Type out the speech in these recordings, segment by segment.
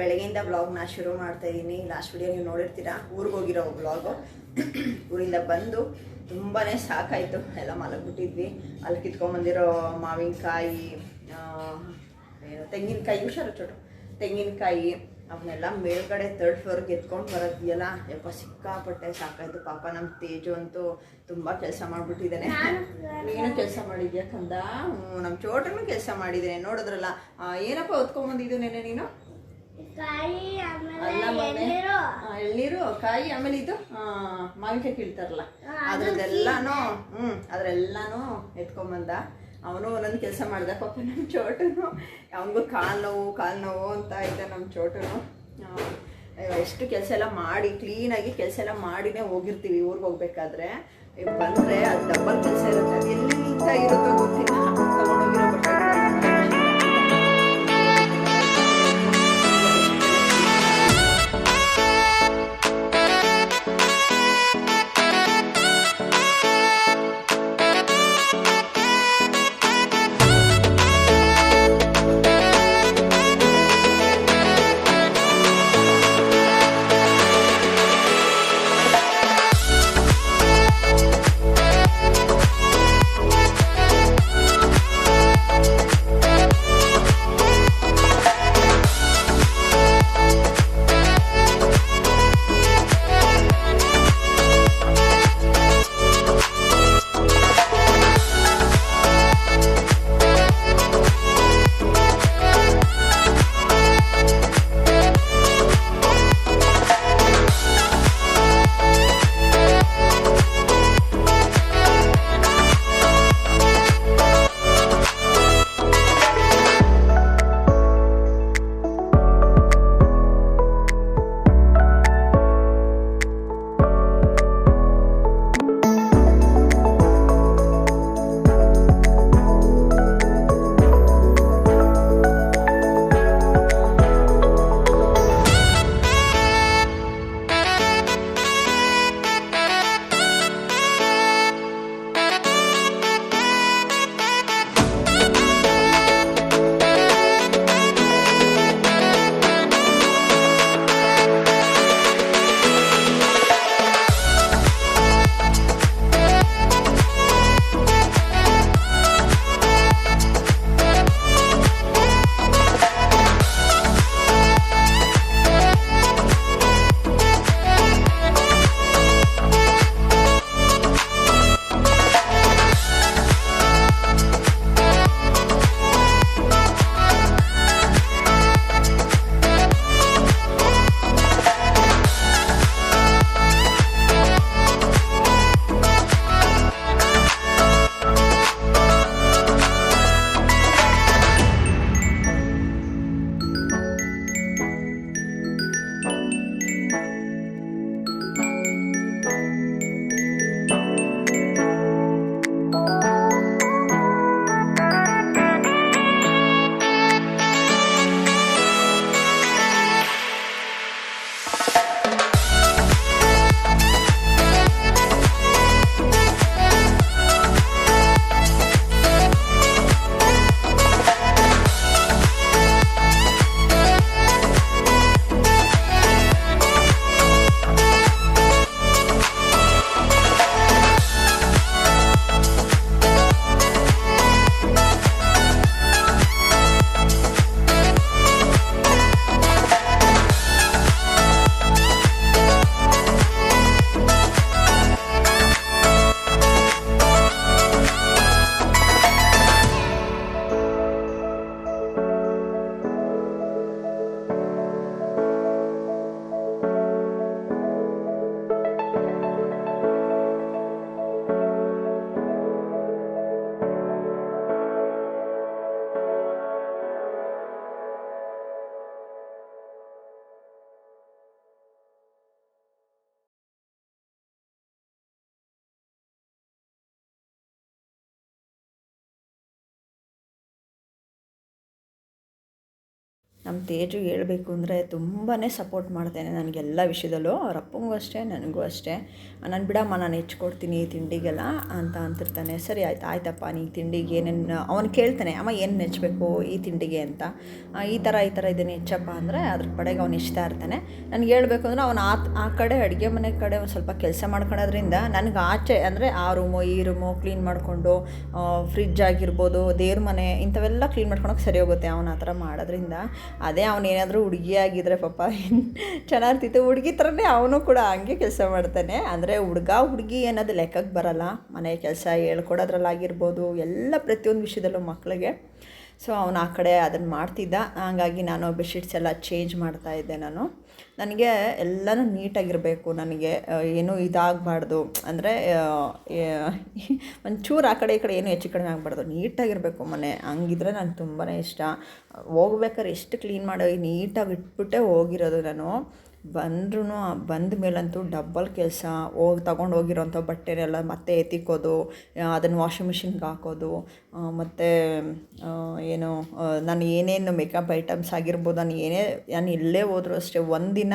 ಬೆಳಗ್ಗೆಯಿಂದ ನಾ ಶುರು ಮಾಡ್ತಾ ಇದ್ದೀನಿ ಲಾಸ್ಟ್ ವಿಡಿಯೋ ನೀವು ನೋಡಿರ್ತೀರಾ? ಊರಿಗೆ ಹೋಗಿರೋ ವ್ಲಾಗು ಊರಿಂದ ಬಂದು ತುಂಬಾ ಸಾಕಾಯಿತು. ಎಲ್ಲ ಮಲಗಿಬಿಟ್ಟಿದ್ವಿ. ಅಲ್ಲಿ ಕಿತ್ಕೊಂಬಂದಿರೋ ಮಾವಿನಕಾಯಿ ಏನು ತೆಂಗಿನಕಾಯಿ ಹುಷಾರು ಚೋಟು. ತೆಂಗಿನಕಾಯಿ ಅವನ್ನೆಲ್ಲ ಮೇಲ್ಗಡೆ ತರ್ಡ್ ಫ್ಲೋರ್ಗೆ ಎತ್ಕೊಂಡು ಬರೋದಿಯಲ್ಲ ಯಪ್ಪ ಸಿಕ್ಕಾಪಟ್ಟೆ ಸಾಕಾಯ್ತು. ಪಾಪ ನಮ್ಮ ತೇಜು ಅಂತೂ ತುಂಬ ಕೆಲಸ ಮಾಡಿಬಿಟ್ಟಿದ್ದಾನೆ ನೀನು ಕೆಲಸ ಮಾಡಿದ್ಯಾ ಕಂದ? ನಮ್ಮ ಚೋಟನು ಕೆಲಸ ಮಾಡಿದ್ದೇನೆ ನೋಡಿದ್ರಲ್ಲ ಏನಪ್ಪ ಹೊತ್ಕೊಂಬಂದಿದ್ದು ನೆನೆ ನೀನು ಕಾಯಿ ಅಲ್ಲ ಆಮೇಲೆ ಮೊನ್ನೆ ಎಳ್ನೀರು. ಕಾಯಿ ಆಮೇಲೆ ಇದು ಮಾವಿನಕಾಯಿ ಕೀಳ್ತಾರಲ್ಲ ಅದ್ರದ್ದೆಲ್ಲಾನು ಹ್ಮ್ ಅದ್ರೆಲ್ಲಾನು ಎತ್ಕೊಂಬಂದ ಅವನು ಒಂದೊಂದು ಕೆಲಸ ಮಾಡ್ದ ಪಾಪ ನಮ್ಮ ಚೋಟನು ಅವನಿಗೂ ಕಾಲು ನೋವು ಕಾಲು ನೋವು ಅಂತ ಇದ್ದ ನಮ್ಮ ಚೋಟನು. ಎಷ್ಟು ಕೆಲಸ ಎಲ್ಲ ಮಾಡಿ ಕ್ಲೀನಾಗಿ ಕೆಲಸ ಎಲ್ಲ ಮಾಡಿನೇ ಹೋಗಿರ್ತೀವಿ ಊರಿಗೆ ಹೋಗ್ಬೇಕಾದ್ರೆ. ಬಂದರೆ ಅದು ಡಬ್ಬಲ್ ಕೆಲಸ ಇರುತ್ತೆ. ಎಲ್ಲಿ ಇರುತ್ತೋ ಗೊತ್ತಿಲ್ಲ. ನಮ್ಮ ತೇಜು ಹೇಳಬೇಕು ಅಂದರೆ ತುಂಬಾ ಸಪೋರ್ಟ್ ಮಾಡ್ತಾನೆ ನನಗೆಲ್ಲ ವಿಷಯದಲ್ಲೂ. ಅವ್ರ ಅಪ್ಪಂಗೂ ಅಷ್ಟೇ, ನನಗೂ ಅಷ್ಟೇ. ನಾನು ಬಿಡಮ್ಮ, ನಾನು ಹೆಚ್ಕೊಡ್ತೀನಿ ತಿಂಡಿಗೆಲ್ಲ ಅಂತ ಅಂತಿರ್ತಾನೆ. ಸರಿ, ಆಯ್ತು, ಆಯ್ತಪ್ಪ, ನೀ ತಿಂಡಿಗೆ ಏನೇನು ಅವನು ಕೇಳ್ತಾನೆ, ಅಮ್ಮ, ಏನು ನೆಚ್ಚಬೇಕು ಈ ತಿಂಡಿಗೆ ಅಂತ. ಈ ಥರ ಈ ಥರ ಇದನ್ನು ಹೆಚ್ಚಪ್ಪ ಅಂದರೆ ಅದ್ರ ಕಡೆಗೆ ಅವ್ನು ಇಷ್ಟ ಇರ್ತಾನೆ. ನನಗೆ ಹೇಳಬೇಕು ಅಂದರೆ ಅವನು ಆ ಆ ಕಡೆ ಅಡುಗೆ ಮನೆ ಕಡೆ ಒಂದು ಸ್ವಲ್ಪ ಕೆಲಸ ಮಾಡ್ಕೊಳ್ಳೋದ್ರಿಂದ ನನಗೆ ಆಚೆ ಅಂದರೆ ಆ ರೂಮು, ಈ ರೂಮು ಕ್ಲೀನ್ ಮಾಡಿಕೊಂಡು ಫ್ರಿಜ್ ಆಗಿರ್ಬೋದು, ದೇವ್ರ ಮನೆ ಇಂಥವೆಲ್ಲ ಕ್ಲೀನ್ ಮಾಡ್ಕೊಳಕ್ಕೆ ಸರಿ ಹೋಗುತ್ತೆ ಅವನು ಆ ಥರ ಮಾಡೋದ್ರಿಂದ. ಅದೇ ಅವನು ಏನಾದರೂ ಹುಡುಗಿ ಆಗಿದ್ರೆ ಪಾಪ ಚೆನ್ನಾಗಿರ್ತಿತ್ತು. ಹುಡುಗಿ ಥರನೇ ಅವನು ಕೂಡ ಹಂಗೆ ಕೆಲಸ ಮಾಡ್ತಾನೆ. ಅಂದರೆ ಹುಡುಗ ಹುಡುಗಿ ಅನ್ನೋದು ಲೆಕ್ಕಕ್ಕೆ ಬರಲ್ಲ. ಮನೆ ಕೆಲಸ ಹೇಳ್ಕೊಡೋದ್ರಲ್ಲಾಗಿರ್ಬೋದು, ಎಲ್ಲ ಪ್ರತಿಯೊಂದು ವಿಷಯದಲ್ಲೂ ಮಕ್ಕಳಿಗೆ ಸೊ ಅವನು ಆ ಕಡೆ ಅದನ್ನು ಮಾಡ್ತಿದ್ದ. ಹಾಗಾಗಿ ನಾನು ಬೆಡ್ಶೀಟ್ಸ್ ಎಲ್ಲ ಚೇಂಜ್ ಮಾಡ್ತಾ ಇದ್ದೆ ನಾನು. ನನಗೆ ಎಲ್ಲನೂ ನೀಟಾಗಿರಬೇಕು ನನಗೆ. ಏನೂ ಇದಾಗಬಾರ್ದು. ಅಂದರೆ ಒಂಚೂರು ಆ ಕಡೆ ಈ ಕಡೆ ಏನೂ ಹೆಚ್ಚು ಕಡಿಮೆ ಆಗಬಾರ್ದು. ನೀಟಾಗಿರಬೇಕು ಮನೆ. ಹಂಗಿದ್ರೆ ನಂಗೆ ತುಂಬಾ ಇಷ್ಟ. ಹೋಗ್ಬೇಕಾದ್ರೆ ಎಷ್ಟು ಕ್ಲೀನ್ ಮಾಡಿ ನೀಟಾಗಿ ಇಟ್ಬಿಟ್ಟೆ ಹೋಗಿರೋದು ನಾನು. ಬಂದ್ರೂ ಬಂದ ಮೇಲಂತೂ ಡಬ್ಬಲ್ ಕೆಲಸ. ಹೋಗಿ, ತಗೊಂಡು ಹೋಗಿರೋಂಥ ಬಟ್ಟೆನೆಲ್ಲ ಮತ್ತೆ ಎತ್ತಿಕ್ಕೋದು ಅದನ್ನು ವಾಷಿಂಗ್ ಮಿಷಿನ್ಗೆ ಹಾಕೋದು ಮತ್ತು ಏನು ನಾನು ಏನೇನು ಮೇಕಪ್ ಐಟಮ್ಸ್ ಆಗಿರ್ಬೋದು, ನಾನು ಏನೇ, ನಾನು ಇಲ್ಲೇ ಹೋದರೂ ಅಷ್ಟೇ, ಒಂದಿನ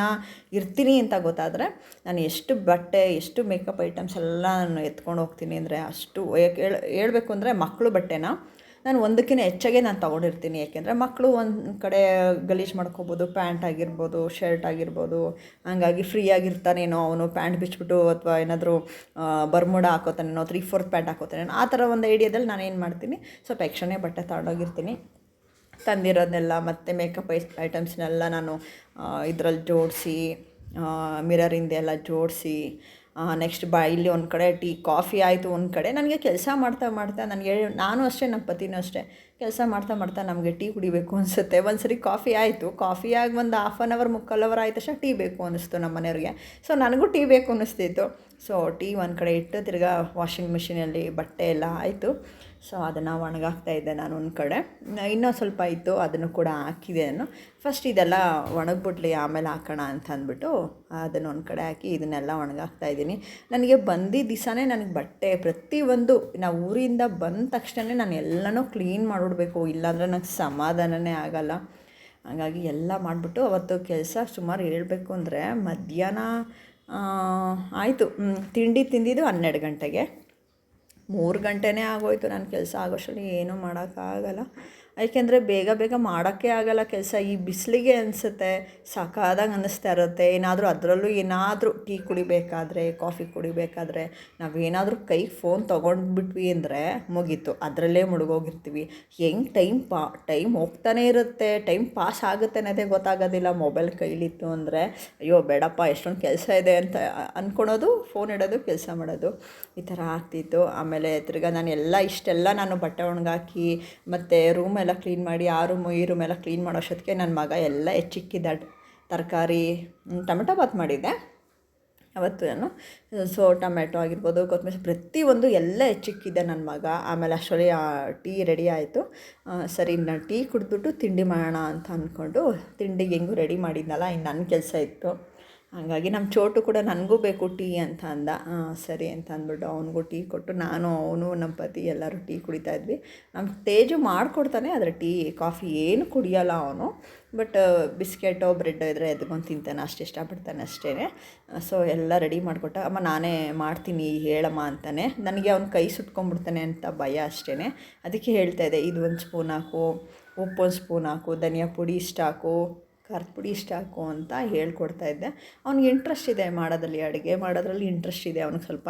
ಇರ್ತೀನಿ ಅಂತ ಗೊತ್ತಾದರೆ, ನಾನು ಎಷ್ಟು ಬಟ್ಟೆ, ಎಷ್ಟು ಮೇಕಪ್ ಐಟಮ್ಸ್ ಎಲ್ಲ ನಾನು ಎತ್ಕೊಂಡು ಹೋಗ್ತೀನಿ ಅಂದರೆ ಅಷ್ಟು ಹೇಳ್ಬೇಕು ಅಂದರೆ ಮಕ್ಕಳು ಬಟ್ಟೆನ? ನಾನು ಒಂದಕ್ಕಿಂತ ಹೆಚ್ಚಾಗೆ ನಾನು ತೊಗೊಂಡಿರ್ತೀನಿ. ಯಾಕೆಂದರೆ ಮಕ್ಕಳು ಒಂದು ಕಡೆ ಗಲೀಜು ಮಾಡ್ಕೋಬೋದು, ಪ್ಯಾಂಟ್ ಆಗಿರ್ಬೋದು, ಶರ್ಟ್ ಆಗಿರ್ಬೋದು, ಹಂಗಾಗಿ ಫ್ರೀ ಆಗಿರ್ತಾನೇನೋ ಅವನು ಪ್ಯಾಂಟ್ ಬಿಚ್ಚಿಬಿಟ್ಟು ಅಥವಾ ಏನಾದರೂ ಬರ್ಮುಡ ಹಾಕೋತಾನೇನೋ ತ್ರೀ ಫೋರ್ತ್ ಪ್ಯಾಂಟ್ ಹಾಕೋತಾನೇನೋ ಆ ಥರ ಒಂದು ಐಡಿಯಾದಲ್ಲಿ ನಾನು ಏನು ಮಾಡ್ತೀನಿ, ಸ್ವಲ್ಪ ಎಕ್ಸ್ಟ್ರಾನೇ ಬಟ್ಟೆ ತಗೊಂಡೋಗಿರ್ತೀನಿ. ತಂದಿರೋದನ್ನೆಲ್ಲ ಮತ್ತು ಮೇಕಪ್ ಐಸ್, ಐಟಮ್ಸ್ನೆಲ್ಲ ನಾನು ಇದರಲ್ಲಿ ಜೋಡಿಸಿ ಮಿರರಿಂದ ಎಲ್ಲ ಜೋಡಿಸಿ ನೆಕ್ಸ್ಟ್ ಬಾ, ಇಲ್ಲಿ ಒಂದು ಕಡೆ ಟೀ, ಕಾಫಿ ಆಯಿತು ಒಂದು ಕಡೆ. ನನಗೆ ಕೆಲಸ ಮಾಡ್ತಾ ಮಾಡ್ತಾ ನನಗೆ ನಾನು ಅಷ್ಟೇ ನಮ್ಮ ಪತಿನೂ ಅಷ್ಟೇ ಕೆಲಸ ಮಾಡ್ತಾ ಮಾಡ್ತಾ ನಮಗೆ ಟೀ ಕುಡಿಬೇಕು ಅನಿಸುತ್ತೆ. ಒಂದು ಸರಿ ಕಾಫಿ ಆಯಿತು. ಕಾಫಿ ಆಗಿ ಒಂದು ಹಾಫ್ ಆನ್ ಅವರ್ ಮುಕ್ಕಾಲ್ ಅವರ್ ಆಯ್ತು ತಕ್ಷಣ ಟೀ ಬೇಕು ಅನ್ನಿಸ್ತು ನಮ್ಮ ಮನೆಯವ್ರಿಗೆ ಸೊ ನನಗೂ ಟೀ ಬೇಕು ಅನ್ನಿಸ್ತಿತ್ತು ಸೊ ಟೀ ಒಂದು ಕಡೆ ಇಟ್ಟು ತಿರ್ಗಾ ವಾಷಿಂಗ್ ಮಿಷಿನಲ್ಲಿ ಬಟ್ಟೆ ಎಲ್ಲ ಆಯಿತು. ಸೊ ಅದನ್ನು ಒಣಗಾಕ್ತಾ ಇದ್ದೆ ನಾನು ಒಂದು ಕಡೆ. ಇನ್ನೂ ಸ್ವಲ್ಪ ಇತ್ತು, ಅದನ್ನು ಕೂಡ ಹಾಕಿದೆ ನಾನು. ಫಸ್ಟ್ ಇದೆಲ್ಲ ಒಣಗ್ಬಿಡ್ಲಿ ಆಮೇಲೆ ಹಾಕೋಣ ಅಂತ ಅಂದ್ಬಿಟ್ಟು ಅದನ್ನು ಒಂದು ಕಡೆ ಹಾಕಿ ಇದನ್ನೆಲ್ಲ ಒಣಗಾಕ್ತಾ ಇದ್ದೀನಿ. ನನಗೆ ಬಂದಿದ್ದ ದಿವಸನೇ ನನಗೆ ಬಟ್ಟೆ ಪ್ರತಿಯೊಂದು ನಾವು ಊರಿಂದ ಬಂದ ತಕ್ಷಣ ನಾನು ಎಲ್ಲನೂ ಕ್ಲೀನ್ ಮಾಡಿಬಿಡ್ಬೇಕು. ಇಲ್ಲಾಂದರೆ ನನಗೆ ಸಮಾಧಾನನೇ ಆಗಲ್ಲ. ಹಾಗಾಗಿ ಎಲ್ಲ ಮಾಡಿಬಿಟ್ಟು ಅವತ್ತು ಕೆಲಸ ಸುಮಾರು ಹೇಳಬೇಕು ಅಂದರೆ ಮಧ್ಯಾಹ್ನ ಆಯಿತು. ತಿಂಡಿ ತಿಂದಿದ್ದು ಹನ್ನೆರಡು ಗಂಟೆಗೆ. ಮೂರು ಗಂಟೆನೇ ಆಗೋಯ್ತು. ನನ್ನ ಕೆಲಸ ಆಗೋಷ್ಟರಲ್ಲಿ ಏನೂ ಮಾಡೋಕ್ಕಾಗಲ್ಲ. ಯಾಕೆಂದರೆ ಬೇಗ ಬೇಗ ಮಾಡೋಕ್ಕೆ ಆಗಲ್ಲ ಕೆಲಸ. ಈ ಬಿಸಿಲಿಗೆ ಅನಿಸುತ್ತೆ, ಸಾಕಾದಾಗ ಅನ್ನಿಸ್ತಾ ಇರುತ್ತೆ. ಏನಾದರೂ ಅದರಲ್ಲೂ ಏನಾದರೂ ಟೀ ಕುಡಿಬೇಕಾದ್ರೆ, ಕಾಫಿ ಕುಡಿಬೇಕಾದ್ರೆ ನಾವೇನಾದರೂ ಕೈಗೆ ಫೋನ್ ತೊಗೊಂಡ್ಬಿಟ್ವಿ ಅಂದರೆ ಮುಗೀತು. ಅದರಲ್ಲೇ ಮುಳುಗೋಗಿರ್ತೀವಿ. ಹೆಂಗೆ ಟೈಮ್ ಪಾ, ಟೈಮ್ ಹೋಗ್ತಾನೆ ಇರುತ್ತೆ. ಟೈಮ್ ಪಾಸ್ ಆಗುತ್ತೆ ಅನ್ನೋದೇ ಗೊತ್ತಾಗೋದಿಲ್ಲ. ಮೊಬೈಲ್ ಕೈಲಿತ್ತು ಅಂದರೆ, ಅಯ್ಯೋ ಬೇಡಪ್ಪ, ಎಷ್ಟೊಂದು ಕೆಲಸ ಇದೆ ಅಂತ ಅಂದ್ಕೊಳೋದು ಫೋನ್ ಇಡೋದು, ಕೆಲಸ ಮಾಡೋದು. ಈ ಥರ ಆಗ್ತಿತ್ತು. ಆಮೇಲೆ ತಿರ್ಗಾ ನಾನು ಎಲ್ಲ ಇಷ್ಟೆಲ್ಲ ನಾನು ಬಟ್ಟೆ ಒಣಗಾಕಿ, ಮತ್ತು ರೂಮೆಲ್ಲ ಕ್ಲೀನ್ ಮಾಡಿ ಆ ರೂಮು ಈ ರೂಮೆಲ್ಲ ಕ್ಲೀನ್ ಮಾಡೋ ಅಷ್ಟೊತ್ತಿಗೆ ನನ್ನ ಮಗ ಎಲ್ಲ ಹೆಚ್ಚಿಕ್ಕಿದ್ದ ತರಕಾರಿ ಟೊಮೆಟೊ ಬಾತ್ ಮಾಡಿದ್ದೆ. ಅವತ್ತು ನಾನು ಸೊ, ಟೊಮೆಟೊ ಆಗಿರ್ಬೋದು, ಕೊತ್ತಂಬರಿ ಪ್ರತಿಯೊಂದು ಎಲ್ಲ ಹೆಚ್ಚಿಕ್ಕಿದ್ದೆ ನನ್ನ ಮಗ. ಆಮೇಲೆ ಅಷ್ಟರಲ್ಲಿ ಟೀ ರೆಡಿ ಆಯಿತು. ಸರಿ ನಾನು ಟೀ ಕುಡಿದ್ಬಿಟ್ಟು ತಿಂಡಿ ಮಾಡೋಣ ಅಂತ ಅಂದ್ಕೊಂಡು ತಿಂಡಿಗೆ ಹೆಂಗೂ ರೆಡಿ ಮಾಡಿದ್ನಲ್ಲ, ಇನ್ನು ನನ್ನ ಕೆಲಸ ಇತ್ತು. ಹಾಗಾಗಿ ನಮ್ಮ ಚೋಟು ಕೂಡ ನನಗೂ ಬೇಕು ಟೀ ಅಂತ ಅಂದ. ಸರಿ ಅಂತ ಅಂದ್ಬಿಟ್ಟು ಅವನಿಗೂ ಟೀ ಕೊಟ್ಟು ನಾನು, ಅವನು ನಮ್ಮ ಪತಿ ಎಲ್ಲರೂ ಟೀ ಕುಡಿತಾ ಇದ್ವಿ. ನಮ್ಮ ತೇಜು ಮಾಡಿಕೊಡ್ತಾನೆ, ಆದರೆ ಟೀ, ಕಾಫಿ ಏನು ಕುಡಿಯೋಲ್ಲ ಅವನು. ಬಟ್ ಬಿಸ್ಕೆಟೋ ಬ್ರೆಡ್ ಇದ್ದರೆ ಎದ್ಕೊಂಡು ತಿಂತಾನೆ, ಅಷ್ಟು ಇಷ್ಟಪಡ್ತಾನೆ ಅಷ್ಟೇ ಸೊ, ಎಲ್ಲ ರೆಡಿ ಮಾಡಿಕೊಟ್ಟ, ಅಮ್ಮ, ನಾನೇ ಮಾಡ್ತೀನಿ, ಹೇಳಮ್ಮ ಅಂತಾನೆ. ನನಗೆ ಅವ್ನು ಕೈ ಸುಟ್ಕೊಂಡ್ಬಿಡ್ತಾನೆ ಅಂತ ಭಯ ಅಷ್ಟೇ ಅದಕ್ಕೆ ಹೇಳ್ತಾ ಇದೆ ಇದು ಒಂದು ಸ್ಪೂನ್ ಹಾಕು ಉಪ್ಪು ಒಂದು ಸ್ಪೂನ್ ಹಾಕು, ಧನಿಯಾ ಪುಡಿ ಇಷ್ಟು ಹಾಕು ಖಾರದ ಪುಡಿ ಇಷ್ಟು ಹಾಕು ಅಂತ ಹೇಳ್ಕೊಡ್ತಾ ಇದ್ದೆ. ಅವ್ನಿಗೆ ಇಂಟ್ರೆಸ್ಟ್ ಇದೆ ಮಾಡೋದ್ರಲ್ಲಿ ಅಡುಗೆ, ಮಾಡೋದ್ರಲ್ಲಿ ಇಂಟ್ರೆಸ್ಟ್ ಇದೆ ಅವ್ನಿಗೆ ಸ್ವಲ್ಪ.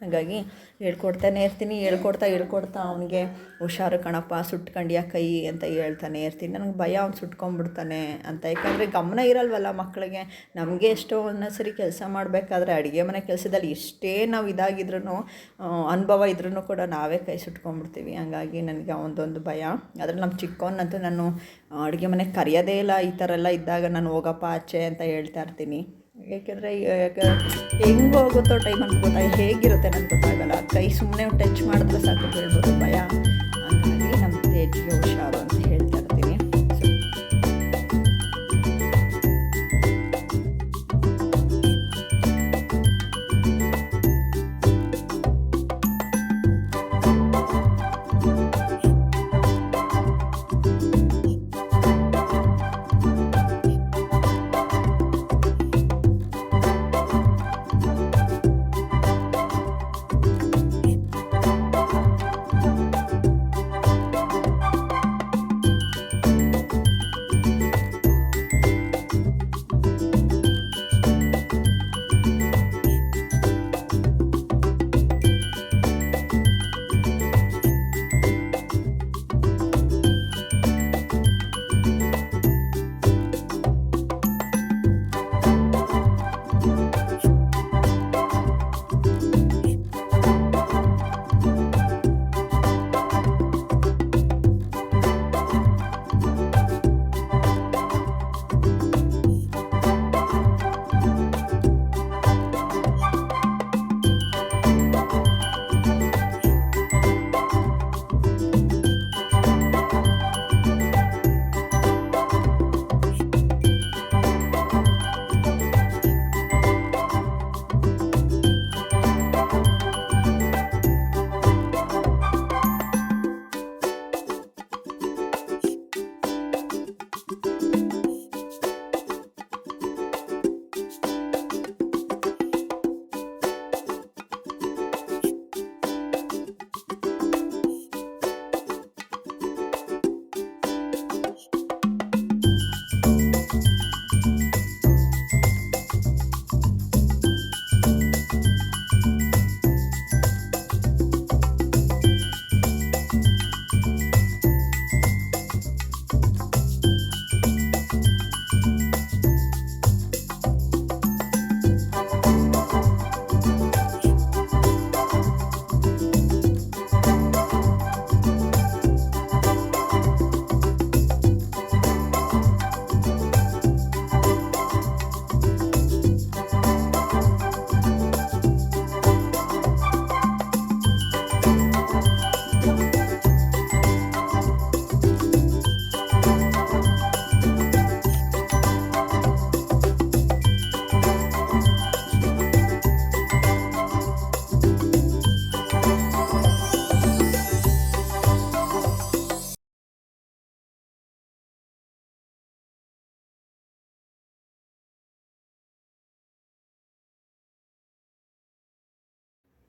ಹಾಗಾಗಿ ಹೇಳ್ಕೊಡ್ತಾನೆ ಇರ್ತೀನಿ, ಹೇಳ್ಕೊಡ್ತಾ ಹೇಳ್ಕೊಡ್ತಾ ಅವನಿಗೆ ಹುಷಾರು ಕಣಪ್ಪ, ಸುಟ್ಕೊಂಡ್ಯ ಕೈ ಅಂತ ಹೇಳ್ತಾನೆ ಇರ್ತೀನಿ. ನನಗೆ ಭಯ ಅವ್ನು ಸುಟ್ಕೊಂಡ್ಬಿಡ್ತಾನೆ ಅಂತ. ಯಾಕಂದರೆ ಗಮನ ಇರಲ್ವಲ್ಲ ಮಕ್ಕಳಿಗೆ ನಮಗೆ ಎಷ್ಟೋ ಒಂದೊಂದು ಸರಿ ಕೆಲಸ ಮಾಡಬೇಕಾದ್ರೆ ಅಡುಗೆ ಮನೆ ಕೆಲಸದಲ್ಲಿ ಎಷ್ಟೇ ನಾವು ಇದಾಗಿದ್ರೂ ಅನುಭವ ಇದ್ರೂ ಕೂಡ ನಾವೇ ಕೈ ಸುಟ್ಕೊಂಡ್ಬಿಡ್ತೀವಿ. ಹಾಗಾಗಿ ನನಗೆ ಅವನದೊಂದು ಭಯ. ಆದರೆ ನಮ್ಮ ಚಿಕ್ಕವನ್ನಂತೂ ನಾನು ಅಡುಗೆ ಮನೆಗೆ ಕರೆಯೋದೇ ಇಲ್ಲ. ಈ ಥರ ಎಲ್ಲ ಇದ್ದಾಗ ನಾನು ಹೋಗಪ್ಪ, ಆಚೆ ಅಂತ ಹೇಳ್ತಾ ಇರ್ತೀನಿ. ಏಕೆಂದರೆ ಹೆಂಗೆ ಹೋಗುತ್ತೋ ಟೈಮ್ ಅಂತ ಹೇಗಿರುತ್ತೆ ನನಗೆ ಗೊತ್ತಾಗಲ್ಲ ಕೈ ಸುಮ್ಮನೆ ಟಚ್ ಮಾಡಿದ್ರೆ ಸಾಕು ಹೇಳ್ಬೋದು ಭಯ. ಹಾಗಾಗಿ ನಮ್ಮ ತೇಜ್ಗೆ ಹುಷಾರು ಅಂತ ಹೇಳ್ತಾ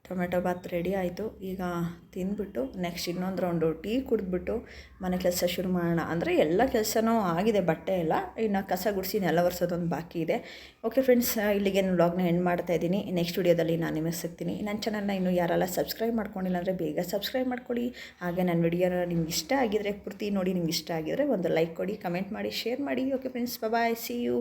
ಟೊಮೆಟೊ ಬಾತ್ ರೆಡಿ ಆಯಿತು. ಈಗ ತಿಂದ್ಬಿಟ್ಟು ನೆಕ್ಸ್ಟ್ ಇನ್ನೊಂದು ರೌಂಡು ಟೀ ಕುಡಿದ್ಬಿಟ್ಟು ಮನೆ ಕೆಲಸ ಶುರು ಮಾಡೋಣ. ಅಂದರೆ ಎಲ್ಲ ಕೆಲಸನೂ ಆಗಿದೆ, ಬಟ್ಟೆ ಎಲ್ಲ. ಇನ್ನು ಕಸ ಗುಡಿಸಿ ನೆಲ ಒರೆಸೋದೊಂದು ಬಾಕಿ ಇದೆ. ಓಕೆ ಫ್ರೆಂಡ್ಸ್ ಇಲ್ಲಿಗೆ ನಾನು ವ್ಲಾಗ್ನ ಎಂಡ್ ಮಾಡ್ತಾ ಇದ್ದೀನಿ. ನೆಕ್ಸ್ಟ್ ವಿಡಿಯೋದಲ್ಲಿ ನಾನು ನಿಮಗೆ ಸಿಗ್ತೀನಿ. ನನ್ನ ಚಾನಲ್ನ ಇನ್ನೂ ಯಾರೆಲ್ಲ ಸಬ್ಸ್ಕ್ರೈಬ್ ಮಾಡ್ಕೊಂಡಿಲ್ಲ ಅಂದರೆ ಬೇಗ ಸಬ್ಸ್ಕ್ರೈಬ್ ಮಾಡ್ಕೊಳ್ಳಿ ಹಾಗೆ ನನ್ನ ವಿಡಿಯೋನ ನಿಮ್ಗೆ ಇಷ್ಟ ಆಗಿದರೆ ಪೂರ್ತಿ ನೋಡಿ, ನಿಮ್ಗೆ ಇಷ್ಟ ಆಗಿದರೆ ಒಂದು ಲೈಕ್ ಕೊಡಿ ಕಮೆಂಟ್ ಮಾಡಿ ಶೇರ್ ಮಾಡಿ. Okay friends bye see you